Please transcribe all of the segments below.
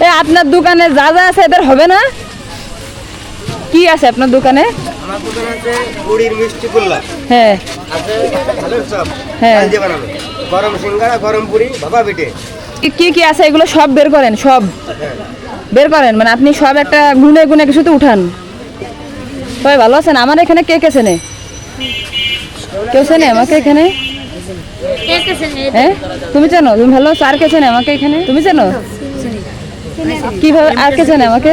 এ আপনার দোকানে যা যা আছে এদের হবে না? কি আছে আপনার দোকানে? আমার দোকানে আছে গুড়ির মিষ্টি গোল্লা হ্যাঁ। আছে হ্যাঁ। চাল দিয়ে বানানো গরম সিঙ্গারা গরম পুরি ভাপা পিঠে। কি- কি আছে? এগুলো সব বের করেন সব। হ্যাঁ। বের করেন মানে আপনি সব একটা গুনে গুনে কিছুতে উঠান। সবাই ভালো আছেন? আমার এখানে কে কে চেনে? কেউ চেনে আমাকে এখানে? হ্যাঁ? তুমি চেনো? তুমি ভালো? আছো আর কে চেনে আমাকে এখানে? তুমি চেনো? কীভাবে আর কে চেনে আমাকে?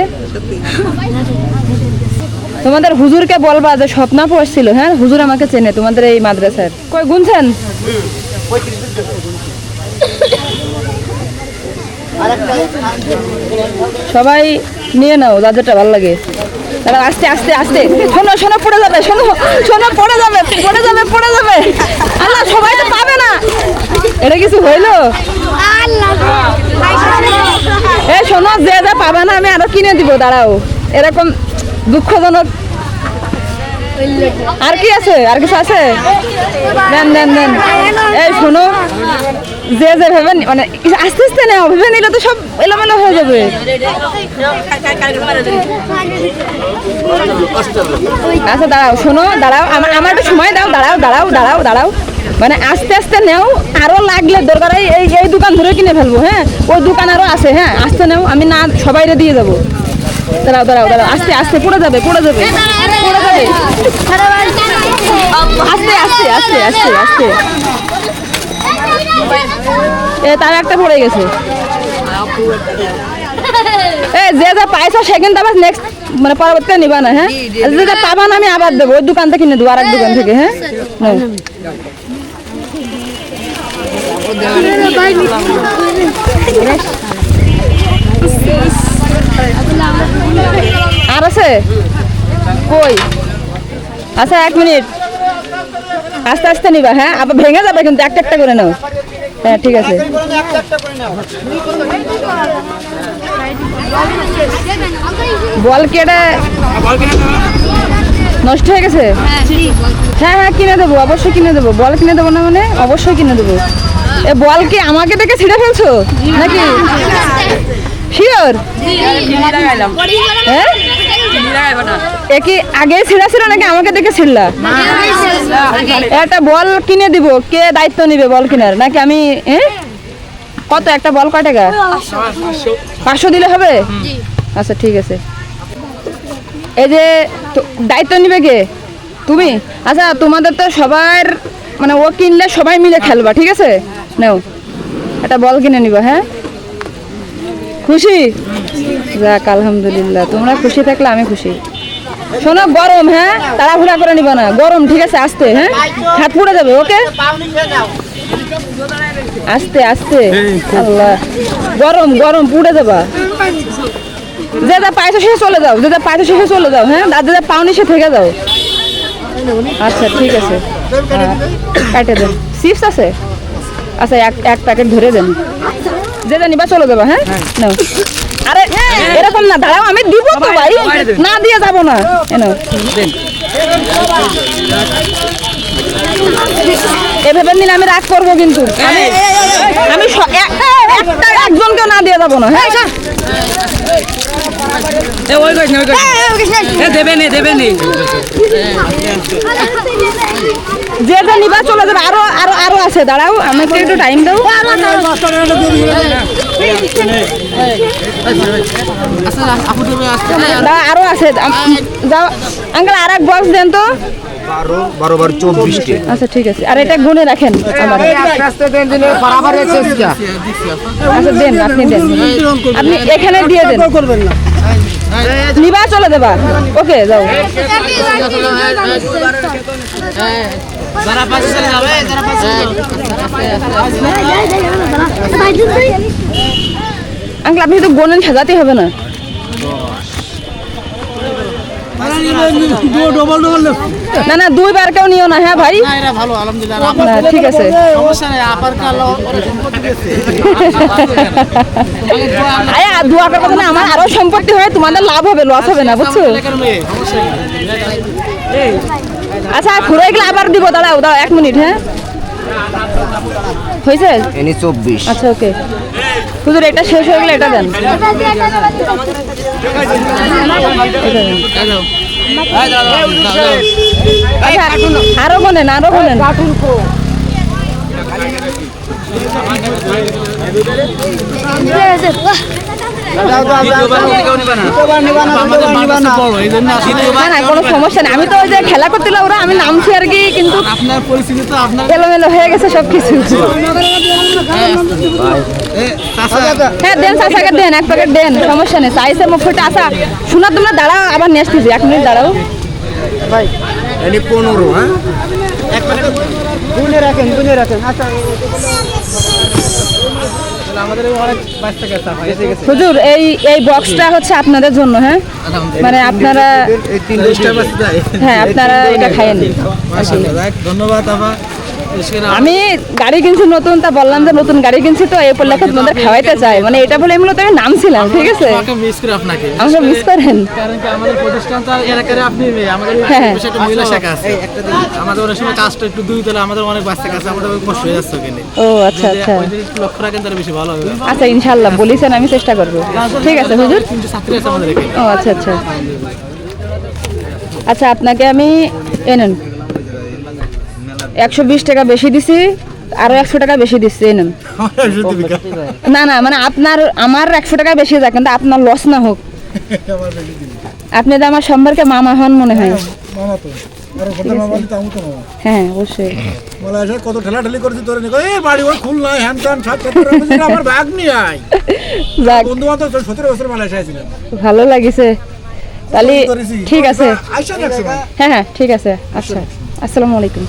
তোমাদের হুজুরকে বলবা যে স্বপ্না পড়ছিল হ্যাঁ? হুজুর আমাকে চেনে, তোমাদের এই মাদ্রাসার। কই, গুনছেন? সবাই নিয়ে নাও যাদেরটা ভালো লাগে। তারা আস্তে আস্তে আস্তে। শোনো শোনো, পড়ে যাবে, শোনো শোনো, পড়ে যাবে পড়ে যাবে পড়ে যাবে। আল্লাহ সবাই তো পাবে না। এটা কিছু হইল? এ শোনো, যে যা পাবে না, আমি আরও কিনে দিব, দাঁড়াও। এরকম দুঃখজনক আর কি আছে? আর কিছু আছে? দেন দেন দেন। এই শোনো, যে যে ভেবে মানে আস্তে আস্তে নেও, ভেবে নিলে তো সব এলোমেলো হয়ে যাবে। আচ্ছা দাঁড়াও, শোনো, দাঁড়াও, আমার আমার একটু সময় দাও, দাঁড়াও দাঁড়াও দাঁড়াও দাঁড়াও। মানে আস্তে আস্তে নেও, আরও লাগলে দরকার হয় এই এই দোকান ধরে কিনে ফেলব হ্যাঁ? ওই দোকান আরও আছে হ্যাঁ? আস্তে নেও, আমি না সবাইরে দিয়ে যাব। দাঁড়াও দাঁড়াও দাঁড়াও, আস্তে আস্তে, পড়ে যাবে পড়ে যাবে পড়ে যাবে। আস্তে আস্তে আস্তে আস্তে আস্তে। এ, তার একটা পড়ে গেছে। এ, যে যা পাইছো সে কিন্তু আবার নেক্সট মানে পরবর্তীতে নিবা না হ্যাঁ? যেটা পাবা না, আমি আবার দেবো, ওই দোকান থেকে কিনে দেবো আর এক দোকান থেকে হ্যাঁ? নাও। আর আছে? কই? আচ্ছা এক মিনিট। আস্তে আস্তে নিবা হ্যাঁ? আবার ভেঙে যাবে কিন্তু, একটা একটা করে নাও। হ্যাঁ ঠিক আছে। বল কি এটা নষ্ট হয়ে গেছে? হ্যাঁ হ্যাঁ কিনে দেবো, অবশ্যই কিনে দেবো। বল কিনে দেবো না মানে? অবশ্যই কিনে দেবো। এ বল কি আমাকে দেখে ছিঁড়ে ফেলছো? নাকি? শিওর? হ্যাঁ? এ কি ছিল নাকি আমাকে দেখে একটা বল কিনে দিব। কে দায়িত্ব নিবে বল কেনার? নাকি আমি কত? একটা বল কয় পাঁচশো দিলে হবে? আচ্ছা ঠিক আছে। এই যে দায়িত্ব নিবে কে? তুমি? আচ্ছা তোমাদের তো সবার মানে ও কিনলে সবাই মিলে খেলবা, ঠিক আছে? নাও। একটা বল কিনে নিবা হ্যাঁ? খুশি? যাক, আলহামদুলিল্লাহ। তোমরা খুশি থাকলে আমি খুশি। শোনো, গরম হ্যাঁ? তাড়াহুড়া করে নিবা না। গরম, ঠিক আছে? আস্তে হ্যাঁ? হাত পুড়ে যাবে, ওকে? আস্তে আস্তে। আল্লাহ। গরম গরম, পুড়ে যাবা। যে যা পাইছো সে চলে যাও। যে যা পাইছো সে চলে যাও হ্যাঁ? আর যে পাওনি সে থেকে যাও। আচ্ছা ঠিক আছে। কাটে দেন চিপস আছে? আচ্ছা এক এক প্যাকেট ধরে দেন। যে যা নিবা চলে যাবা হ্যাঁ? নাও। আরে এরকম না দাঁড়াও আমি দিব তো ভাই। না দিয়ে যাব না। এনো এভাবে নিলে আমি রাগ করব কিন্তু। আমি আমি স- একটা একজনকে না দিয়ে যাব না হ্যাঁ এ ওই না নে নে যে যে নিবা চলে যাবে। আরও আরও আরও আছে দাঁড়াও আমাকে একটু টাইম দাও। আরও আছে। যাও। আঙ্কেল আর এক বক্স দেন তো। আচ্ছা ঠিক আছে। আর এটা গুনে রাখেন। আচ্ছা দেন আপনি দেন। আপনি এখানে দিয়ে দেন। নিবা চলে দেবা ওকে যাও। যারা পাশে চলে যাবে যারা পাশে আঙ্কেল আপনি তো গোনেন সাজাতে হবে না। না না দুইবার কেউ নিও না হ্যাঁ ভাই? ভালো আলহামদুলিল্লাহ ঠিক আছে। সমস্যা নেই আপার কালো দোয়া করব না আমার আরও সম্পত্তি হয় তোমাদের লাভ হবে লস হবে না বুঝছ? সমস্যা নেই। আচ্ছা ঘুরে গেলে আবার দিব দাঁড়াও দাঁড়াও এক মিনিট হ্যাঁ? হয়েছে এনি চব্বিশ। আচ্ছা ওকে। হুজুর এটা শেষ হয়ে গেলে এটা দেন। দাও। দাও, দাও, দাও, দাও। আচ্ছা, আরও বলেন আরও বলেন। কোনো সমস্যা নেই। আমি তো ওই যে খেলা করছিল ওরা আমি নামছি আর কি কিন্তু আপনার পরিস্থিতি তো আপনার এলোমেলো হয়ে গেছে সব কিছু এ, চাচা, হ্যাঁ দেন চাষাকে দেন এক প্যাকেট দেন সমস্যা নেই। চাইছে মুখ ফুটে আসা শোনা তোমরা দাঁড়াও আবার নিয়ে আসতেছি। এক মিনিট দাঁড়াও। এনে পনেরো হ্যাঁ? বাচ্চা কাচ্চা হয়। হুজুর এই এই বক্সটা হচ্ছে আপনাদের জন্য হ্যাঁ? মানে আপনারা। হ্যাঁ আপনারা এটা খাইয়েন। ধন্যবাদ করে আমি গাড়ি কিনছি নতুন তা বললাম যে নতুন গাড়ি কিনছি তো এই উপলক্ষে তোমাদের খাওয়াইতে চাই। মানে এটা বলে মূলত আমি নামছিলাম ঠিক আছে? আমাকে মিস করে আপনাকে। আমাকে মিস করেন। কারণ কি আমাদের প্রতিষ্ঠানটা আপনি আমাদের হ্যাঁ। একটা মহিলা শাখা আছে। আমাদের অনেক সময় কাজটা একটু দুই তলা আমাদের অনেক বাচ্চা কাছে আমাদের কষ্ট হয়ে যাচ্ছে ওখানে। ও আচ্ছা আচ্ছা। লক্ষ্য রাখেন তাহলে বেশি ভালো হবে। আচ্ছা ইনশাল্লাহ বলিছেন আমি চেষ্টা করব। ঠিক আছে হুজুর? ছাত্রী আছে আমাদের এখানে। ও আচ্ছা আচ্ছা। আচ্ছা আপনাকে আমি এনেন একশো বিশ টাকা বেশি দিছি আরও একশো টাকা বেশি দিচ্ছি না না মানে আপনার আমার একশো টাকা বেশি যাক কিন্তু আপনার লস না হোক। আপনি তো আমার সম্পর্কে মামা হন মনে হয়। হ্যাঁ অবশ্যই। কত ঠেলাঠেলি করেছি তোর নিকো এই বাড়ি ওই হ্যান ত্যান সাত সাত করে আমি বলছি, আমার ব্যাগ নিয়ে আয়। বন্ধু বান্ধব সতেরো বছর মালয়েশিয়া ছিলাম ভালো লাগিছে। তাহলে ঠিক আছে। হ্যাঁ হ্যাঁ ঠিক আছে। আচ্ছা। আসসালামু আলাইকুম।